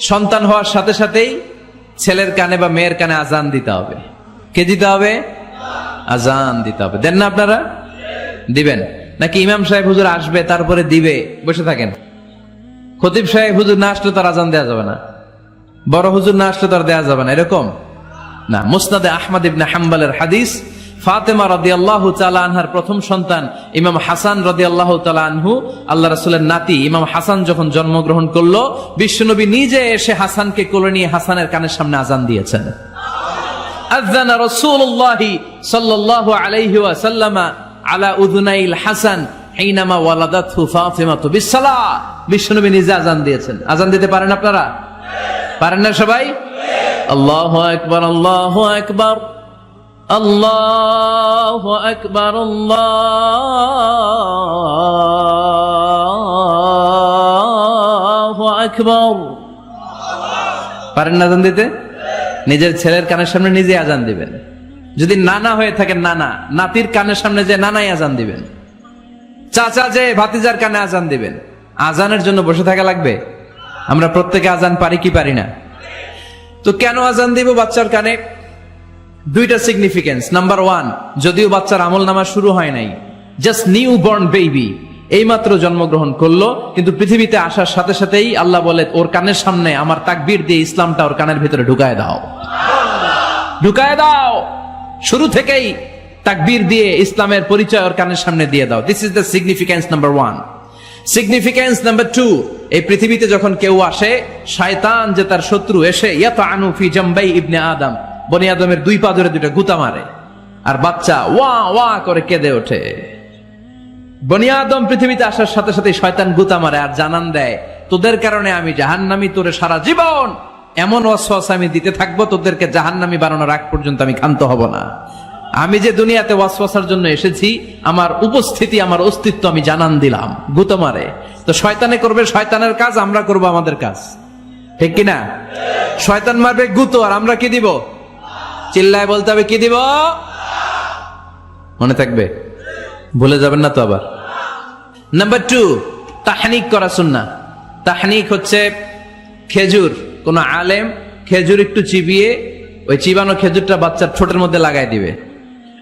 সন্তান হওয়ার সাথে সাথেই ছেলের কানে বা মেয়ের কানে আজান দিতে হবে। কে দিতে হবে? আজান দিতে হবে। দেন না আপনারা? দিবেন। নাকি ইমাম সাহেব হুজুর আসবে, তারপরে দিবে, বসে থাকেন। খতিব সাহেব হুজুর না আসলে তার আজান দেওয়া যাবে না। বড় হুজুর না আসলে তার দেওয়া যাবে না। এরকম? না। মুসনাদে আহমদ ইবনে হাম্বালের হাদিস ফাতেমা রদি আল্লাহ আনহার প্রথম সন্তান ইমাম হাসান রদি আল্লাহ আনহু। আল্লাহ রাসুলের নাতি ইমাম হাসান যখন জন্মগ্রহণ করল, বিশ্বনবী নিজে এসে হাসানকে কোলে নিয়ে হাসানের কানের সামনে আজান দিয়েছেন। আযানা রাসূলুল্লাহি সাল্লাল্লাহু আলাইহি ওয়াসাল্লাম আলা উযুনাইল হাসান হিনামা ওয়ালাদাতহু ফাতিমাতু বিসসালাহ। বিশ্বনবী নিজে আজান দিয়েছেন। আজান দিতে পারেন আপনারা? পারেন না সবাই? আল্লাহু আকবার আল্লাহু আকবার। আল্লাহু আকবার আকবার। পারেন না আজান দিতে? নিজের ছেলের কানের সামনে নিজে আজান দিবেন। যদি নানা হয়ে থাকেন নানা, নাতির কানের সামনে যে নানাই আজান দিবেন। চাচা যে ভাতিজার কানে আজান দিবেন। আজানের জন্য বসে থাকা লাগবে? আমরা প্রত্যেকে আজান পারি কি পারি না? তো কেন আজান দিব বাচ্চার কানে? দুইটা সিগনিফিকেন্স নাম্বার ওয়ান যদিও বাচ্চার আমল নামা শুরু হয় নাই জাস্ট নিউ বর্ন বেবি এইমাত্র জন্মগ্রহণ করল, কিন্তু পৃথিবীতে আসার সাথে সাথেই আল্লাহ বলে, ওর কানের সামনে আমার তাকবীর দিয়ে ইসলামটা ওর কানের ভিতরে ঢুকায় দাও। ঢুকায় দাও। শুরু থেকেই তাকবির দিয়ে ইসলামের পরিচয় ওর কানের সামনে দিয়ে দাও। This is the significance number one significance number two এই পৃথিবীতে যখন কেউ আসে, শয়তান যে তার শত্রু এসে ইয়াত আনু ফি জাম্বাই ইবনে আদম। বনি আদমের দুই পা ধরে দুইটা গুতা মারে, আর বাচ্চা ওয়া ওয়া করে কেঁদে ওঠে। বনি আদম পৃথিবীতে আসার সাথে সাথে শয়তান গুতা মারে আর জানান দেয়, তোদের কারণে আমি জাহান্নামি তোরে সারা জীবন। এমন ওয়াসওয়াস আমি দিতে থাকব, তোদেরকে জাহান্নামি বানানোর আগ পর্যন্ত আমি ক্ষান্ত হব না। আমি যে দুনিয়াতে ওয়াসওয়াসার জন্য এসেছি, আমার উপস্থিতি, আমার অস্তিত্ব আমি জানান দিলাম। গুতো মারে। তো শয়তানে করবে, শয়তানের কাজ, আমরা করব আমাদের কাজ। ঠিক কিনা? শয়তান মারবে গুতো, আর আমরা কি দিব? চিল্লায় বলতে হবে, কি দিব? মনে থাকবে? ভুলে যাবেন না তো আবার। নাম্বার টু তাহানিক করা সুন্না তাহানিক হচ্ছে খেজুর। কোন আলেম খেজুর একটু চিবিয়ে ওই চিবানো খেজুরটা বাচ্চার ঠোঁটের মধ্যে লাগাই দিবে।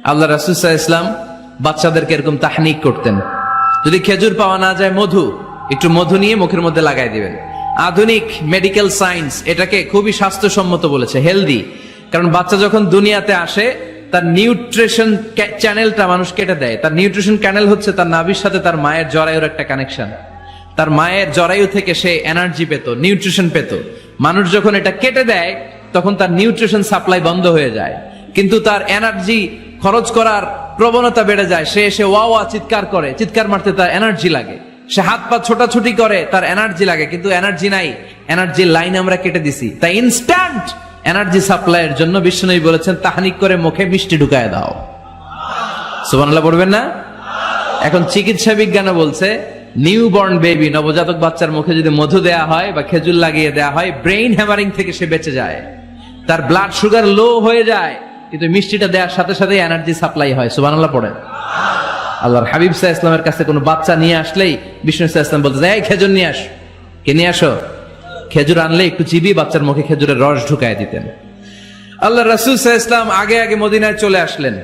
আল্লাহ রাসুসাহ ইসলাম বাচ্চাদেরকে এরকম তাহানিক করতেন। যদি খেজুর পাওয়া না যায়, মধু, একটু মধু নিয়ে মুখের মধ্যে লাগাই দিবেন। আধুনিক মেডিকেল সায়েন্স এটাকে খুবই স্বাস্থ্যসম্মত বলেছে হেলদি কারণ বাচ্চা যখন দুনিয়াতে আসে, তার নিউট্রিশন চ্যানেলটা মানুষ কেটে দেয়। তার নিউট্রিশন ক্যানেল হচ্ছে তার নাভির সাথে তার মায়ের জরায়ুর একটা কানেকশন। তার মায়ের জরায়ু থেকে সে এনার্জি পেত, নিউট্রিশন পেত। মানুষ যখন এটা কেটে দেয়, তখন তার নিউট্রিশন সাপ্লাই বন্ধ হয়ে যায়। কিন্তু তার এনার্জি খরচ করার প্রবণতা বেড়ে যায়। সে এসে ওয়া ওয়া চিৎকার করে, চিৎকার মারতে তার এনার্জি লাগে। সে হাত পা ছোটাছুটি করে, তার এনার্জি লাগে। কিন্তু এনার্জি নাই, এনার্জির লাইন আমরা কেটে দিছি। তাই ইনস্ট্যান্ট এনার্জি সাপ্লাইয়ের জন্য বিষ্ণুই বলেছেন, তাহানিক করে মুখে মিষ্টি ঢুকায় দাও। সুবহানাল্লাহ পড়বেন না? এখন চিকিৎসা বিজ্ঞানও বলছে নিউ বর্ন বেবি, নবজাতক বাচ্চার মুখে যদি মধু দেয়া হয় বা খেজুর লাগিয়ে দেয়া হয়, ব্রেইন হ্যামারিং থেকে সে বেঁচে যায়। তার ব্লাড সুগার লো হয়ে যায়, কিন্তু মিষ্টিটা দেওয়ার সাথে সাথে এনার্জি সাপ্লাই হয়। সুবহানাল্লাহ পড়েন। আল্লাহর হাবিব সাহা ইসলামের কাছে কোনো বাচ্চা নিয়ে আসলেই বিষ্ণু সাহা ইসলাম বলতে এই খেজুর নিয়ে আস। কে নিয়ে আসো? খেজুর আনলে একটু চিবি বাচ্চার মুখে খেজুরের রস ঢুকায় দিতেন। আল্লাহ রাসুল ইসলাম আগে আগে মদিনায় চলে আসলেন।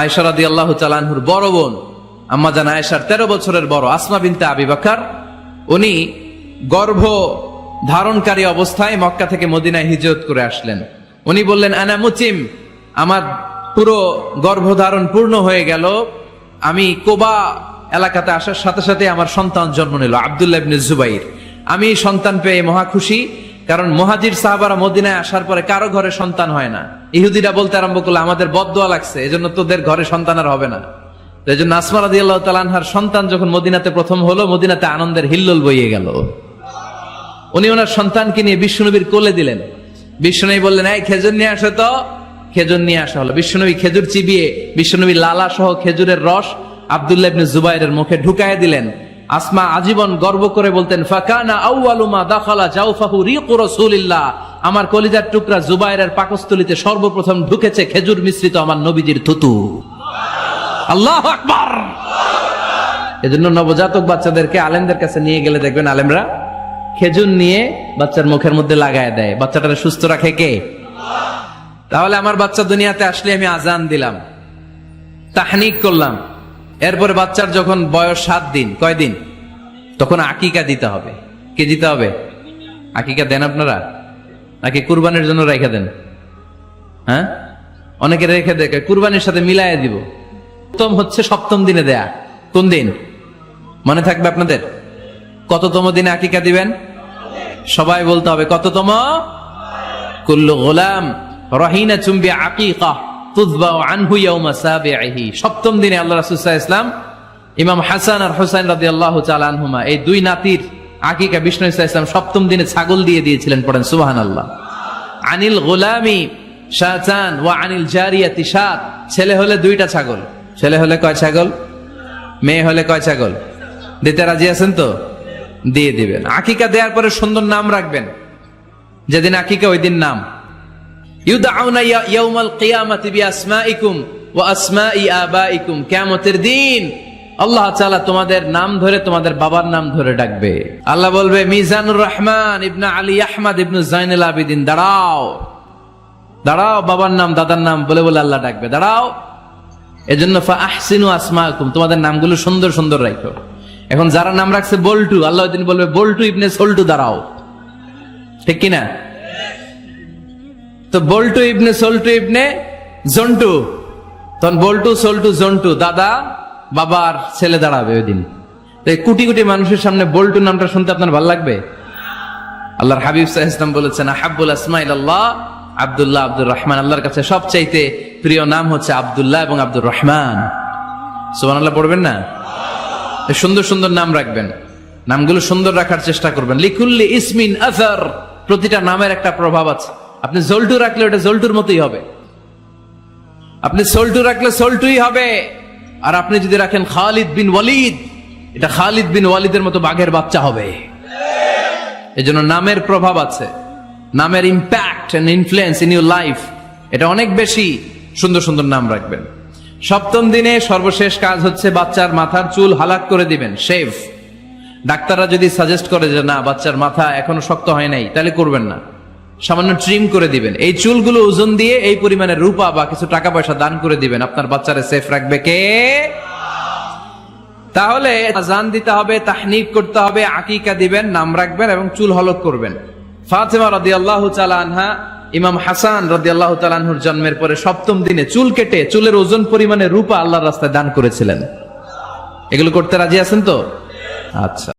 আয়সারাদি আল্লাহ চালানহুর বড় বোন, আম্মা জান আয়েশার তেরো বছরের বড় আসমা বিনতে আবি বাকার, উনি গর্ভ ধারণকারী অবস্থায় মক্কা থেকে মদিনায় হিজরত করে আসলেন। উনি বললেন, আনা মুচিম, আমার পুরো গর্ভধারণ পূর্ণ হয়ে গেল। আমি কোবা এলাকাতে আসার সাথে সাথে আমার সন্তান জন্ম নিল, আবদুল্লাহ জুবাইর। আমি সন্তান পেয়ে মহা খুশি, কারণ মহাজির সাহাবারা মদিনায় আসার পরে কারও ঘরে সন্তান হয় না। ইহুদিরা বলতে আরম্ভ করল, আমাদের বদোয়া লাগছে, এজন্য তোদের ঘরে সন্তান আর হবে না। এই জন্য আসমা আল্লাহ তালানহার সন্তান যখন মদিনাতে প্রথম হলো, মদিনাতে আনন্দের হিল্লোল বইয়ে গেল। উনি ওনার সন্তানকে নিয়ে বিষ্ণুনবীর কোলে দিলেন। বিষ্ণুনবী বললেন, এই খেজুর নিয়ে আসো তো। খেজুর নিয়ে আসা হলো। বিষ্ণুনবী খেজুর চিবিয়ে বিষ্ণুনবী লালা সহ খেজুরের রস আব্দুল্লাহ ইবনে জুবাইরের মুখে ঢুকায় দিলেন। আসমা আজীবন গর্ব করে বলতেন, ফাকানা আউয়ালুমা দাখালা জাউফাহু রিকু রাসূলিল্লাহ। আমার কলিজার টুকরা জুবাইরের পাকস্থলিতে সর্বপ্রথম ঢুকেছে খেজুর মিশ্রিত আমার নবীজির থুতু। আল্লাহ আকবার! এজন্য নবজাতক বাচ্চাদেরকে আলেমদের কাছে নিয়ে গেলে দেখবেন আলেমরা খেজুর নিয়ে বাচ্চার মুখের মধ্যে লাগায় দেয়। বাচ্চাটাকে সুস্থ রাখে কে? তাহলে আমার বাচ্চা দুনিয়াতে আসলে আমি আজান দিলাম, তাহনিক করলাম। এরপরে বাচ্চার যখন বয়স সাত দিন, কয় দিন? তখন আকিকা দিতে হবে। কে দিতে হবে? আকিকা দেন আপনারা? নাকি কুরবানের জন্য রেখে দেন? হ্যাঁ? অনেকে রেখে দেখে কুরবানির সাথে মিলাইয়া দিব। উত্তম হচ্ছে সপ্তম দিনে দেয়া। কোন দিন? মনে থাকবে আপনাদের? কততম দিনে আকিকা দিবেন? সবাই বলতে হবে কততম? কুল্লু গোলাম রহিনা চুম্বি আকিকা সপ্তম দিনে আল্লাহ আলাইহি ওয়াসাল্লাম ইমাম হাসান আর হুসাইন রাদিয়াল্লাহু তাআলা আনহুমা, এই দুই নাতির আকিকা বিষ্ণু ইসলাম সপ্তম দিনে ছাগল দিয়ে দিয়েছিলেন পড়েন, সুবহানাল্লাহ। আনিল গোলামি শাহজান ওয়া আনিল জারিয়াতি সাত ছেলে হলে দুইটা ছাগল। ছেলে হলে কয় ছাগল? মেয়ে হলে কয় ছাগল? দিতে রাজি আছেন তো? দিয়ে দিবেন। আকিকা দেওয়ার পরে সুন্দর নাম রাখবেন। যেদিন আকিকা ওই দিন নাম। ইউদাউনা ইয়া- ইয়াউমাল কিয়ামাতি বিআসমাইকুম ওয়া আসমাই আবাইকুম কিয়ামতের দিন আল্লাহ তাআলা তোমাদের নাম ধরে তোমাদের বাবার নাম ধরে ডাকবে। আল্লাহ বলবে, মিজানুর রহমান ইবনে আলী আহমদ ইবনে জাইনুল আবিদিন, দাঁড়াও। দাঁড়াও, বাবার নাম, দাদার নাম বলে বলে আল্লাহ ডাকবে। দাঁড়াও। এজন্য ফা আহসিনু আসমাকুম, তোমাদের নামগুলো সুন্দর সুন্দর রাখো এখন যারা নাম রাখছে বল্টু, আল্লাহ দিন বলবে, বল্টু ইবনে সল্টু, দাঁড়াও। ঠিক কিনা? তো বল্টু ইবনে সল্টু ইবনে জন্টু। তখন বল্টু, সল্টু, জন্টু, দাদা, বাবার ছেলে দাঁড়াবে ওই দিন। তো এই কোটি কোটি মানুষের সামনে বল্টু নামটা শুনতে আপনার ভালো লাগবে? আল্লাহর হাবিব সাহা ইসলাম বলেছেন আহাবুল আসমাইল আল্লাহ আব্দুল্লাহ আব্দুর রহমান। আল্লাহর কাছে সবচাইতে প্রিয় নাম হচ্ছে আবদুল্লাহ এবং আব্দুর রহমান। সুবান আল্লাহ পড়বেন না? সুন্দর সুন্দর নাম রাখবেন। নামগুলো সুন্দর রাখার চেষ্টা করবেন। লিকুল্লি ইসমিন আজার প্রতিটা নামের একটা প্রভাব আছে। আপনি জল্টু রাখলে ওটা জল্টুর মতোই হবে। আপনি সল্টু রাখলে সল্টুই হবে। আর আপনি যদি রাখেন খালিদ বিন ওয়ালিদ, এটা খালিদ বিন ওয়ালিদের মতো বাঘের বাচ্চা হবে। এজন্য নামের প্রভাব আছে, নামের impact and influence in your life এটা অনেক বেশি সুন্দর সুন্দর নাম রাখবেন। সপ্তম দিনে সর্বশেষ কাজ হচ্ছে বাচ্চার মাথার চুল হালাক করে দিবেন শেভ ডাক্তাররা যদি সাজেস্ট করে যে, না, বাচ্চার মাথা এখনও শক্ত হয় নাই, তাহলে করবেন না। সামান্য ট্রিম করে দিবেন। এই চুলগুলো ওজন দিয়ে এই পরিমাণে রূপা বা কিছু টাকা পয়সা দান করে দিবেন। আপনার বাচ্চারে সেফ রাখবে কে? তাহলে আজান দিতে হবে তাহনিক করতে হবে, আকিকা দিবেন, নাম রাখবেন এবং চুল হলক করবেন। ফাতেমা রাদি আল্লাহ আনহা, ইমাম হাসান রাদি আল্লাহ তালানহুর জন্মের পরে সপ্তম দিনে চুল কেটে চুলের ওজন পরিমাণে রূপা আল্লাহর রাস্তায় দান করেছিলেন। এগুলো করতে রাজি আছেন তো? আচ্ছা।